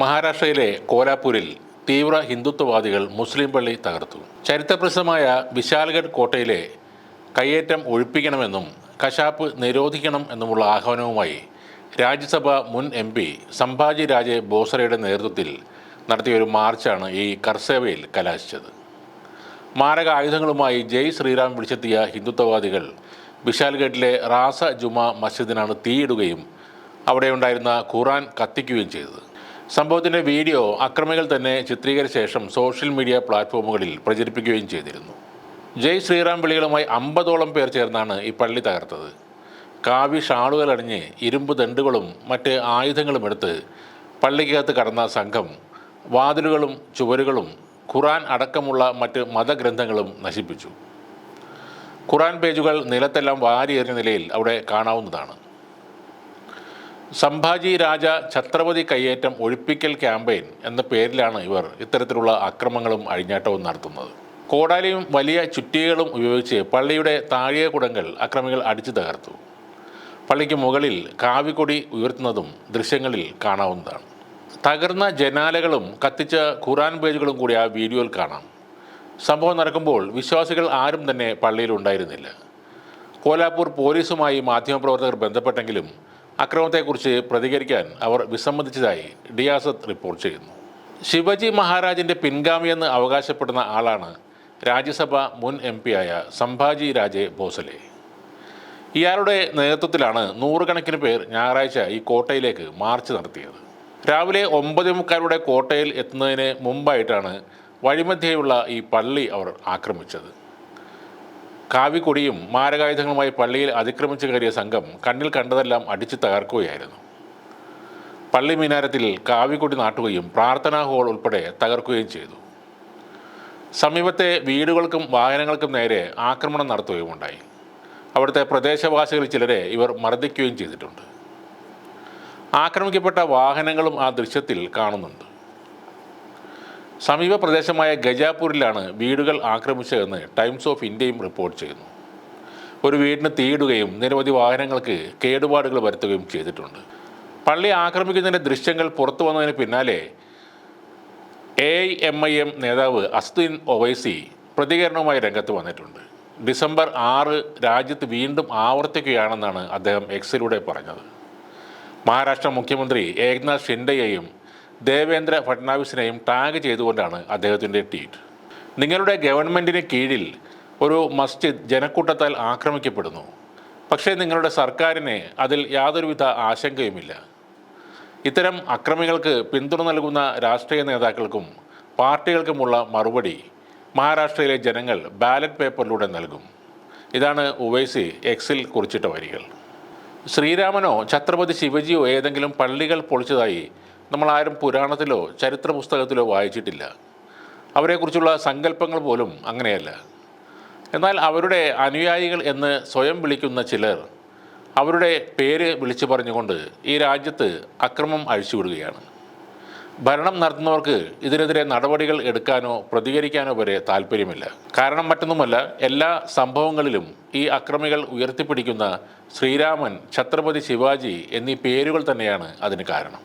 മഹാരാഷ്ട്രയിലെ കോലാപൂരിൽ തീവ്ര ഹിന്ദുത്വവാദികൾ മുസ്ലിം പള്ളി തകർത്തു. ചരിത്രപ്രസിദ്ധമായ വിശാൽഗഡ് കോട്ടയിലെ കയ്യേറ്റം ഒഴിപ്പിക്കണമെന്നും കശാപ്പ് നിരോധിക്കണം എന്നുമുള്ള ആഹ്വാനവുമായി രാജ്യസഭ മുൻ എം പി സംഭാജി രാജെ ബോസറയുടെ നേതൃത്വത്തിൽ നടത്തിയ ഒരു മാർച്ചാണ് ഈ കർസേവയിൽ കലാശിച്ചത്. മാരക ആയുധങ്ങളുമായി ജയ് ശ്രീറാം വിളിച്ചെത്തിയ ഹിന്ദുത്വവാദികൾ വിശാൽഗഡിലെ റാസ ജുമാ മസ്ജിദിനാണ് തീയിടുകയും അവിടെയുണ്ടായിരുന്ന ഖുറാൻ കത്തിക്കുകയും ചെയ്തത്. സംഭവത്തിന്റെ വീഡിയോ അക്രമികൾ തന്നെ ചിത്രീകരിച്ച ശേഷം സോഷ്യൽ മീഡിയ പ്ലാറ്റ്ഫോമുകളിൽ പ്രചരിപ്പിക്കുകയും ചെയ്തിരുന്നു. ജയ് ശ്രീറാം വിളികളുമായി അമ്പതോളം പേർ ചേർന്നാണ് ഈ പള്ളി തകർത്തത്. കാവി ഷാളുകൾ അണിഞ്ഞ് ഇരുമ്പ് ദണ്ടുകളും മറ്റ് ആയുധങ്ങളും എടുത്ത് പള്ളിക്കകത്ത് കടന്ന സംഘം വാതിലുകളും ചുവരുകളും ഖുറാൻ അടക്കമുള്ള മറ്റ് മതഗ്രന്ഥങ്ങളും നശിപ്പിച്ചു. ഖുറാൻ പേജുകൾ നിലത്തെല്ലാം വാരിയെറിഞ്ഞ നിലയിൽ അവിടെ കാണാവുന്നതാണ്. സംഭാജി രാജ ഛത്രപതി കയ്യേറ്റം ഒഴിപ്പിക്കൽ ക്യാമ്പയിൻ എന്ന പേരിലാണ് ഇവർ ഇത്തരത്തിലുള്ള അക്രമങ്ങളും അഴിഞ്ഞാട്ടവും നടത്തുന്നത്. കോടാലിയും വലിയ ചുറ്റികളും ഉപയോഗിച്ച് പള്ളിയുടെ താഴെ കുടങ്ങൾ അക്രമികൾ അടിച്ചു തകർത്തു. പള്ളിക്ക് മുകളിൽ കാവിക്കൊടി ഉയർത്തുന്നതും ദൃശ്യങ്ങളിൽ കാണാവുന്നതാണ്. തകർന്ന ജനാലകളും കത്തിച്ച ഖുറാൻ പേജുകളും കൂടി ആ വീഡിയോയിൽ കാണാം. സംഭവം നടക്കുമ്പോൾ വിശ്വാസികൾ ആരും തന്നെ പള്ളിയിൽ ഉണ്ടായിരുന്നില്ല. കോലാപൂർ പോലീസുമായി മാധ്യമപ്രവർത്തകർ ബന്ധപ്പെട്ടെങ്കിലും അക്രമത്തെക്കുറിച്ച് പ്രതികരിക്കാൻ അവർ വിസമ്മതിച്ചതായി ഡിയാസത്ത് റിപ്പോർട്ട് ചെയ്യുന്നു. ശിവജി മഹാരാജിന്റെ പിൻഗാമിയെന്ന് അവകാശപ്പെടുന്ന ആളാണ് രാജ്യസഭ മുൻ എം പിയായ സംഭാജി രാജെ ഭോസലെ. ഇയാളുടെ നേതൃത്വത്തിലാണ് നൂറുകണക്കിന് പേർ ഞായറാഴ്ച ഈ കോട്ടയിലേക്ക് മാർച്ച് നടത്തിയത്. രാവിലെ ഒമ്പത് മുക്കാലൂടെ കോട്ടയിൽ എത്തുന്നതിന് മുമ്പായിട്ടാണ് വഴിമധ്യേയുള്ള ഈ പള്ളി അവർ ആക്രമിച്ചത്. കാവിക്കൊടിയും മാരകായുധങ്ങളുമായി പള്ളിയിൽ അതിക്രമിച്ചു കയറിയ സംഘം കണ്ണിൽ കണ്ടതെല്ലാം അടിച്ചു തകർക്കുകയായിരുന്നു. പള്ളി മിനാരത്തിൽ കാവിക്കൊടി നാട്ടുകയും പ്രാർത്ഥനാ ഹോൾ ഉൾപ്പെടെ തകർക്കുകയും ചെയ്തു. സമീപത്തെ വീടുകൾക്കും വാഹനങ്ങൾക്കും നേരെ ആക്രമണം നടത്തുകയും ഉണ്ടായി അവിടുത്തെ പ്രദേശവാസികളിൽ ചിലരെ ഇവർ മർദ്ദിക്കുകയും ചെയ്തിട്ടുണ്ട്. ആക്രമിക്കപ്പെട്ട വാഹനങ്ങളും ആ ദൃശ്യത്തിൽ കാണുന്നുണ്ട്. സമീപ പ്രദേശമായ ഗജാപൂരിലാണ് വീടുകൾ ആക്രമിച്ചതെന്ന് ടൈംസ് ഓഫ് ഇന്ത്യയും റിപ്പോർട്ട് ചെയ്യുന്നു. ഒരു വീടിന് തീയിടുകയും നിരവധി വാഹനങ്ങൾക്ക് കേടുപാടുകൾ വരുത്തുകയും ചെയ്തിട്ടുണ്ട്. പള്ളി ആക്രമിക്കുന്നതിന്റെ ദൃശ്യങ്ങൾ പുറത്തു വന്നതിന് പിന്നാലെ A I M I M നേതാവ് അസ്തുൻ ഒവൈസി പ്രതികരണവുമായി രംഗത്ത് വന്നിട്ടുണ്ട്. ഡിസംബർ ആറ് രാജ്യത്ത് വീണ്ടും ആവർത്തിക്കുകയാണെന്നാണ് അദ്ദേഹം എക്സിലൂടെ പറഞ്ഞത്. മഹാരാഷ്ട്ര മുഖ്യമന്ത്രി ഏക്നാഥ് ഷിൻഡയെയും ദേവേന്ദ്ര ഫട്നാവിസിനെയും ടാഗ് ചെയ്തുകൊണ്ടാണ് അദ്ദേഹത്തിന്റെ ട്വീറ്റ്. നിങ്ങളുടെ ഗവൺമെന്റിന് കീഴിൽ ഒരു മസ്ജിദ് ജനക്കൂട്ടത്താൽ ആക്രമിക്കപ്പെടുന്നു. പക്ഷേ നിങ്ങളുടെ സർക്കാരിനെ അതിൽ യാതൊരുവിധ ആശങ്കയുമില്ല. ഇത്തരം അക്രമികൾക്ക് പിന്തുണ നൽകുന്ന രാഷ്ട്രീയ നേതാക്കൾക്കും പാർട്ടികൾക്കുമുള്ള മറുപടി മഹാരാഷ്ട്രയിലെ ജനങ്ങൾ ബാലറ്റ് പേപ്പറിലൂടെ നൽകും. ഇതാണ് ഉവൈസി എക്സിൽ കുറിച്ചിട്ട വരികൾ. ശ്രീരാമനോ ഛത്രപതി ശിവജിയോ ഏതെങ്കിലും പള്ളികൾ പൊളിച്ചതായി നമ്മൾ ആരും പുരാണത്തിലോ ചരിത്ര പുസ്തകത്തിലോ വായിച്ചിട്ടില്ല. അവരെക്കുറിച്ചുള്ള സങ്കല്പങ്ങൾ പോലും അങ്ങനെയല്ല. എന്നാൽ അവരുടെ അനുയായികൾ എന്ന് സ്വയം വിളിക്കുന്ന ചിലർ അവരുടെ പേര് വിളിച്ചു പറഞ്ഞുകൊണ്ട് ഈ രാജ്യത്ത് അക്രമം അഴിച്ചുവിടുകയാണ്. ഭരണം നടത്തുന്നവർക്ക് ഇതിനെതിരെ നടപടികൾ എടുക്കാനോ പ്രതികരിക്കാനോ വരെ താല്പര്യമില്ല കാരണം മറ്റൊന്നുമല്ല എല്ലാ സംഭവങ്ങളിലും ഈ അക്രമികൾ ഉയർത്തിപ്പിടിക്കുന്ന ശ്രീരാമൻ ഛത്രപതി ശിവാജി എന്നീ പേരുകൾ തന്നെയാണ് അതിന് കാരണം.